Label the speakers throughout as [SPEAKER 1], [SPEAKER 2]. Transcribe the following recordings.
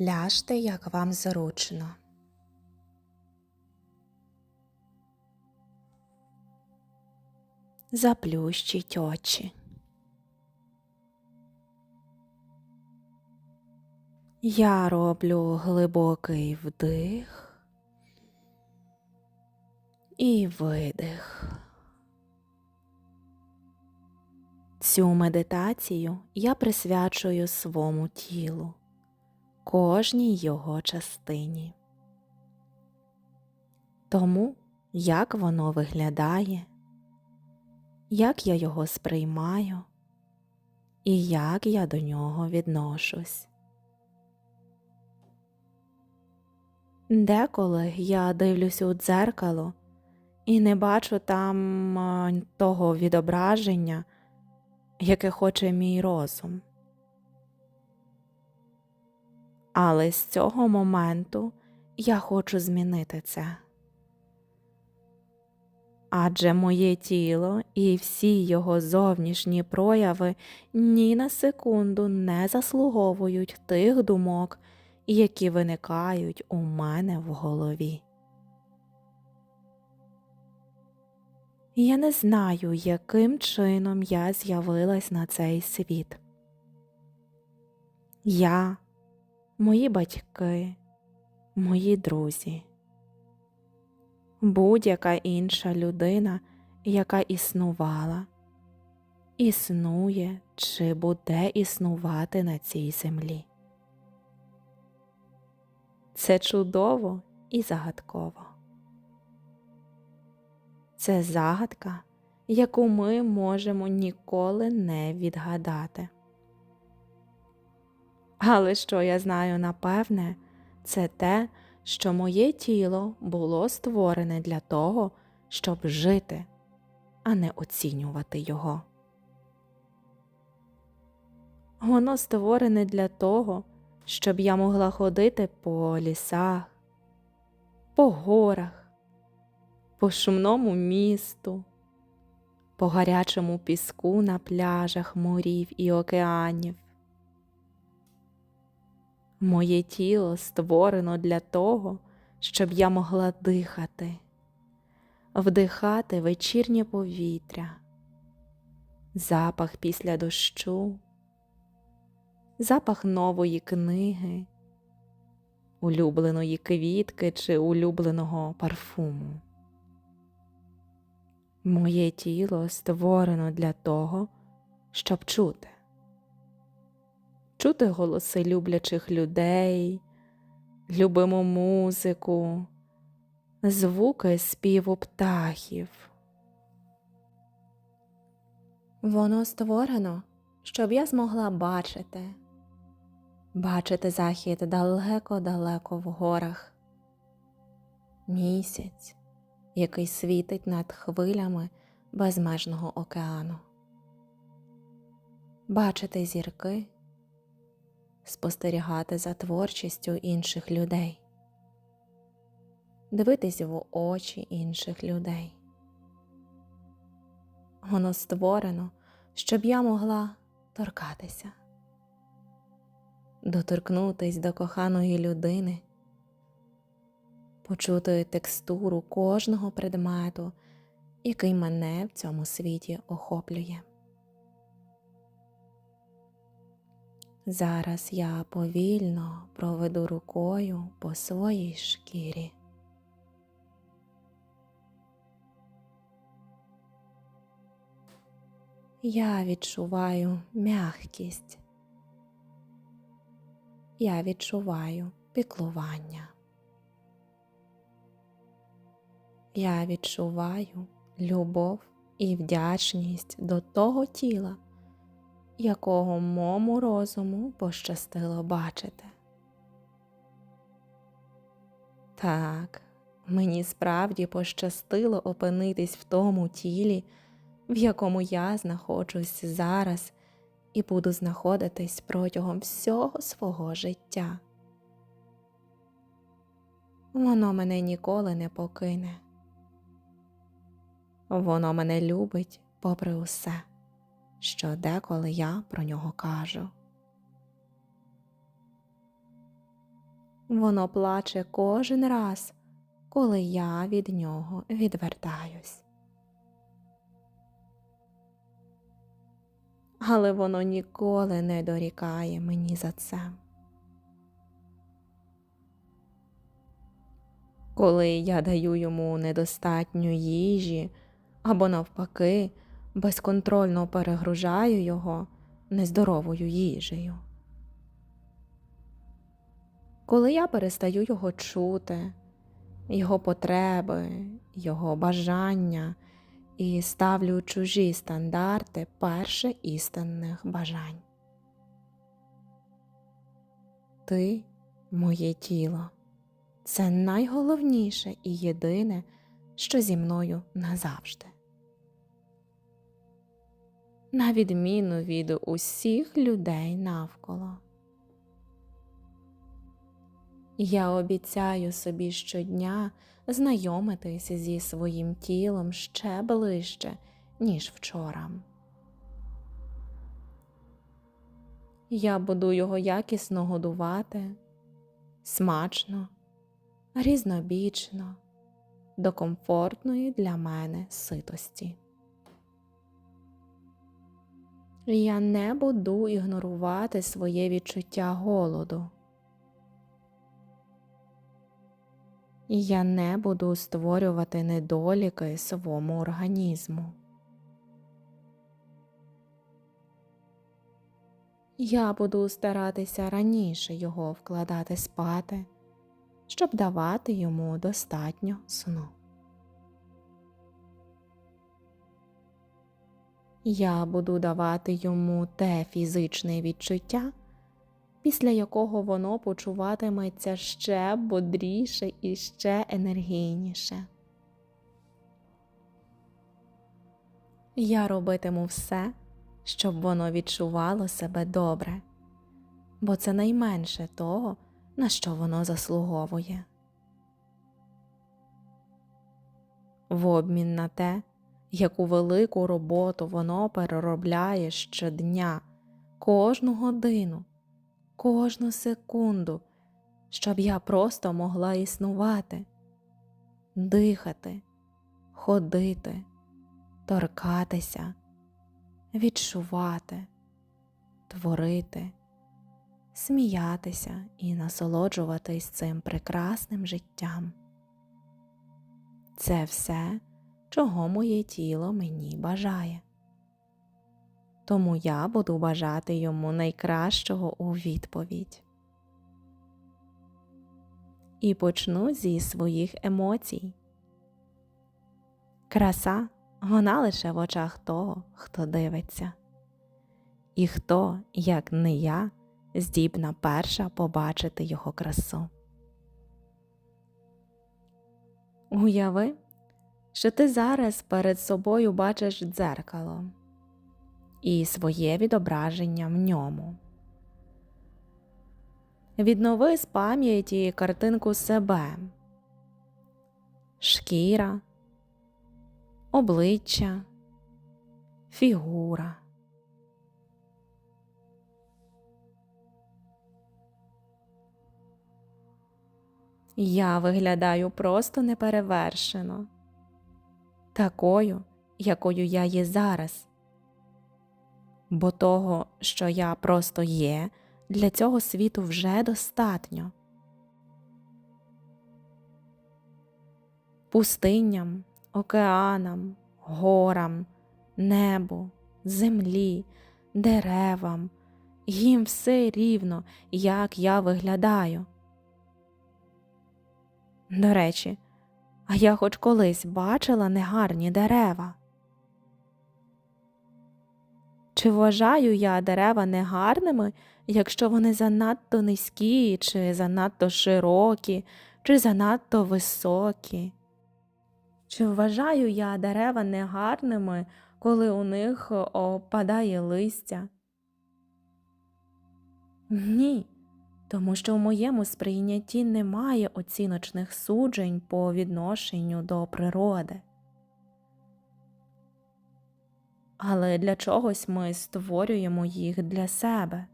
[SPEAKER 1] Ляжте, як вам зручно. Заплющіть очі. Я роблю глибокий вдих і видих. Цю медитацію я присвячую свому тілу, кожній його частині. Тому, як воно виглядає, як я його сприймаю і як я до нього відношусь. Деколи я дивлюсь у дзеркало і не бачу там того відображення, яке хоче мій розум. Але з цього моменту я хочу змінити це. Адже моє тіло і всі його зовнішні прояви ні на секунду не заслуговують тих думок, які виникають у мене в голові. Я не знаю, яким чином я з'явилась на цей світ. Я, мої батьки, мої друзі, будь-яка інша людина, яка існувала, існує чи буде існувати на цій землі. Це чудово і загадково. Це загадка, яку ми можемо ніколи не відгадати. Але що я знаю напевне, це те, що моє тіло було створене для того, щоб жити, а не оцінювати його. Воно створене для того, щоб я могла ходити по лісах, по горах, по шумному місту, по гарячому піску на пляжах морів і океанів. Моє тіло створено для того, щоб я могла дихати, вдихати вечірнє повітря, запах після дощу, запах нової книги, улюбленої квітки чи улюбленого парфуму. Моє тіло створено для того, щоб чути, чути голоси люблячих людей, любиму музику, звуки співу птахів. Воно створено, щоб я змогла бачити, бачити захід далеко-далеко в горах, місяць, який світить над хвилями безмежного океану, бачити зірки, спостерігати за творчістю інших людей, дивитись в очі інших людей. Воно створено, щоб я могла торкатися, доторкнутись до коханої людини, почути текстуру кожного предмету, який мене в цьому світі охоплює. Зараз я повільно проведу рукою по своїй шкірі. Я відчуваю м'якість. Я відчуваю піклування. Я відчуваю любов і вдячність до того тіла, якого мому розуму пощастило бачити. Так, мені справді пощастило опинитись в тому тілі, в якому я знаходжусь зараз і буду знаходитись протягом всього свого життя. Воно мене ніколи не покине. Воно мене любить попри усе, що деколи я про нього кажу. Воно плаче кожен раз, коли я від нього відвертаюсь. Але воно ніколи не дорікає мені за це. Коли я даю йому недостатньо їжі або навпаки безконтрольно перегружаю його нездоровою їжею. Коли я перестаю його чути, його потреби, його бажання і ставлю чужі стандарти перше істинних бажань. Ти моє тіло. Це найголовніше і єдине, що зі мною назавжди. На відміну від усіх людей навколо. Я обіцяю собі щодня знайомитись зі своїм тілом ще ближче, ніж вчора. Я буду його якісно годувати, смачно, різнобічно, до комфортної для мене ситості. Я не буду ігнорувати своє відчуття голоду. Я не буду створювати недоліки своєму організму. Я буду старатися раніше його вкладати спати, щоб давати йому достатньо сну. Я буду давати йому те фізичне відчуття, після якого воно почуватиметься ще бодріше і ще енергійніше. Я робитиму все, щоб воно відчувало себе добре, бо це найменше того, на що воно заслуговує. В обмін на те, яку велику роботу воно переробляє щодня, кожну годину, кожну секунду, щоб я просто могла існувати, дихати, ходити, торкатися, відчувати, творити, сміятися і насолоджуватись цим прекрасним життям. Це все, чого моє тіло мені бажає. Тому я буду бажати йому найкращого у відповідь. І почну зі своїх емоцій. Краса вона лише в очах того, хто дивиться, і хто, як не я, здібна перша побачити його красу. Уяви, що ти зараз перед собою бачиш дзеркало і своє відображення в ньому. Віднови з пам'яті картинку себе, шкіра, обличчя, фігура. Я виглядаю просто неперевершено, такою, якою я є зараз. Бо того, що я просто є, для цього світу вже достатньо. Пустиням, океанам, горам, небу, землі, деревам, їм все рівно, як я виглядаю. До речі, а я хоч колись бачила негарні дерева. Чи вважаю я дерева негарними, якщо вони занадто низькі, чи занадто широкі, чи занадто високі? Чи вважаю я дерева негарними, коли у них опадає листя? Ні, тому що в моєму сприйнятті немає оціночних суджень по відношенню до природи. Але для чогось ми створюємо їх для себе.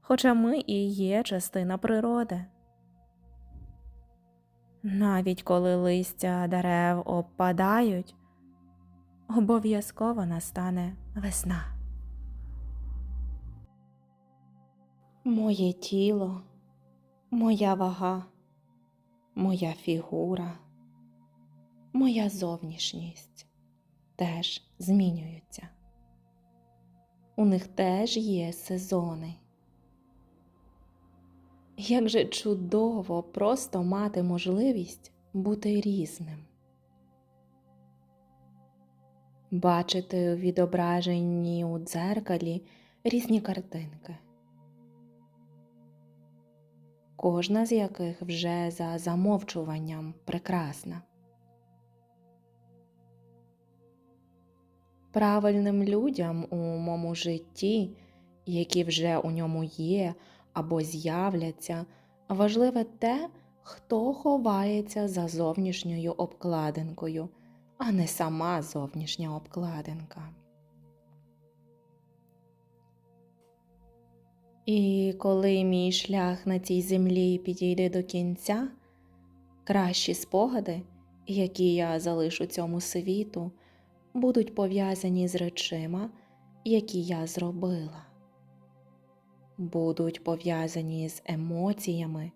[SPEAKER 1] хоча ми і є частина природи. Навіть коли листя дерев опадають, обов'язково настане весна. Моє тіло, моя вага, моя фігура, моя зовнішність теж змінюються. У них теж є сезони. Як же чудово просто мати можливість бути різним. Бачити у відображенні у дзеркалі різні картинки, кожна з яких вже за замовчуванням прекрасна. Правильним людям у моєму житті, які вже у ньому є або з'являться, важливе те, хто ховається за зовнішньою обкладинкою, а не сама зовнішня обкладинка. І коли мій шлях на цій землі підійде до кінця, кращі спогади, які я залишу цьому світу, будуть пов'язані з речима, які я зробила, будуть пов'язані з емоціями,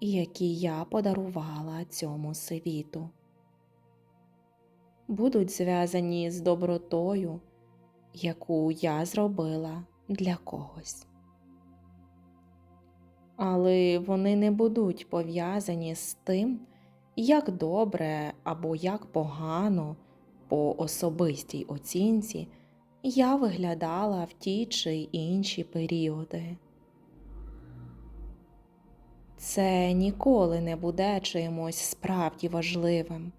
[SPEAKER 1] які я подарувала цьому світу, будуть зв'язані з добротою, яку я зробила для когось. Але вони не будуть пов'язані з тим, як добре або як погано по особистій оцінці я виглядала в ті чи інші періоди. Це ніколи не буде чимось справді важливим,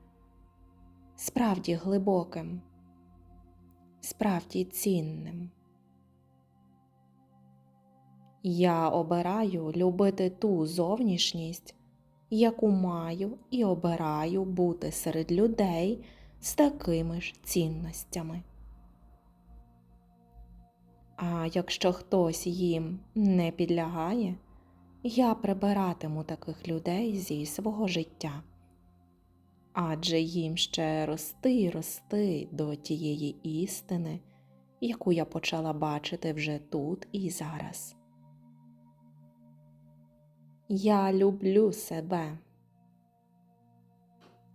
[SPEAKER 1] справді глибоким, справді цінним. Я обираю любити ту зовнішність, яку маю і обираю бути серед людей з такими ж цінностями. А якщо хтось їм не підлягає, я прибиратиму таких людей зі свого життя, адже їм ще рости й рости до тієї істини, яку я почала бачити вже тут і зараз. Я люблю себе.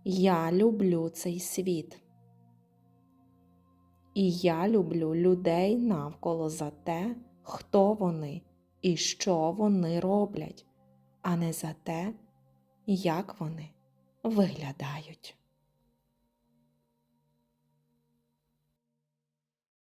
[SPEAKER 1] Я люблю цей світ. І я люблю людей навколо за те, хто вони і що вони роблять, а не за те, як вони виглядають.